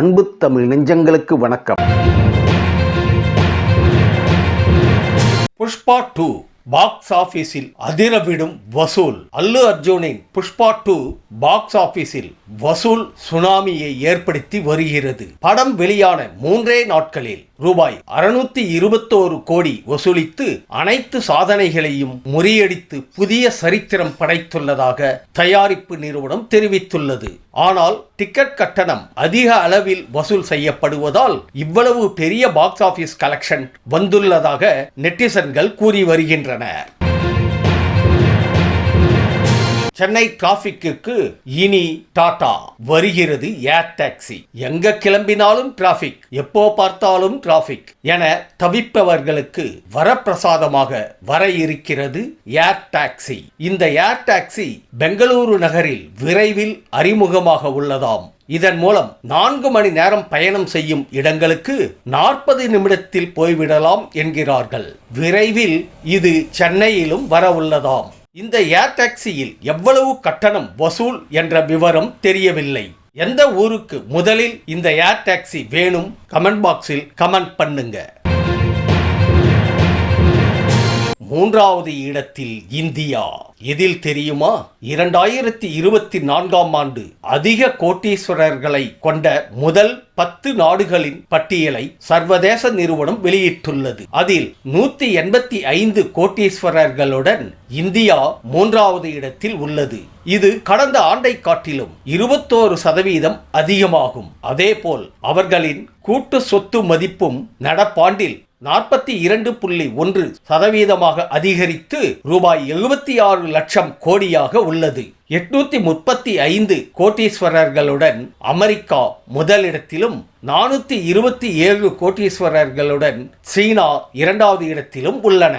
அன்பு தமிழ் நெஞ்சங்களுக்கு வணக்கம். புஷ்பா டூ பாக்ஸ் ஆபீஸில் அதிரவிடும் வசூல். அல்லு அர்ஜுனின் புஷ்பா டூ பாக்ஸ் ஆபீஸில் வசூல் சுனாமியை ஏற்படுத்தி வருகிறது. படம் வெளியான மூன்றே நாட்களில் ரூபாய் அறுநூத்தி இருபத்தோரு கோடி வசூலித்து அனைத்து சாதனைகளையும் முறியடித்து புதிய சரித்திரம் படைத்துள்ளதாக தயாரிப்பு நிறுவனம் தெரிவித்துள்ளது. ஆனால் டிக்கெட் கட்டணம் அதிக அளவில் வசூல் செய்யப்படுவதால் இவ்வளவு பெரிய பாக்ஸ் ஆபீஸ் கலெக்ஷன் வந்துள்ளதாக நெட்டிசன்கள் கூறி வருகின்றனர் சென்னை டிராபிக்கு இனி டாடா. வருகிறது ஏர் டாக்ஸி. எங்க கிளம்பினாலும் டிராபிக் எப்போ பார்த்தாலும் டிராபிக் என தவிப்பவர்களுக்கு வரப்பிரசாதமாக வர இருக்கிறது ஏர் டாக்ஸி. இந்த ஏர் டாக்ஸி பெங்களூரு நகரில் விரைவில் அறிமுகமாக உள்ளதாம். இதன் மூலம் நான்கு மணி நேரம் பயணம் செய்யும் இடங்களுக்கு நாற்பது நிமிடத்தில் போய்விடலாம் என்கிறார்கள். விரைவில் இது சென்னையிலும் வர உள்ளதாம் இந்த ஏர் டாக்ஸியில் எவ்வளவு கட்டணம் வசூல் என்ற விவரம் தெரியவில்லை. எந்த ஊருக்கு முதலில் இந்த ஏர் டாக்ஸி வேணும்? கமெண்ட் பாக்ஸில் கமெண்ட் பண்ணுங்கள் மூன்றாவது இடத்தில் இந்தியா. எதில் தெரியுமா? இரண்டாயிரத்தி இருபத்தி நான்காம் ஆண்டு அதிக கோட்டீஸ்வரர்களை கொண்ட முதல் பத்து நாடுகளின் பட்டியலை சர்வதேச நிறுவனம் வெளியிட்டுள்ளது. அதில் நூத்தி எண்பத்தி ஐந்து கோட்டீஸ்வரர்களுடன் இந்தியா மூன்றாவது இடத்தில் உள்ளது. இது கடந்த ஆண்டை காட்டிலும் இருபத்தோரு சதவீதம் அதிகமாகும். அதேபோல் அவர்களின் கூட்டு சொத்து மதிப்பும் நடப்பாண்டில் நாற்பத்தி இரண்டு புள்ளி ஒன்று சதவீதமாக அதிகரித்து ரூபாய் எழுபத்தி ஆறு லட்சம் கோடியாக உள்ளது. எட்நூத்தி முப்பத்தி ஐந்து கோட்டீஸ்வரர்களுடன் அமெரிக்கா முதலிடத்திலும் நானூத்தி இருபத்தி ஏழு கோட்டீஸ்வரர்களுடன் சீனா இரண்டாவது இடத்திலும் உள்ளன.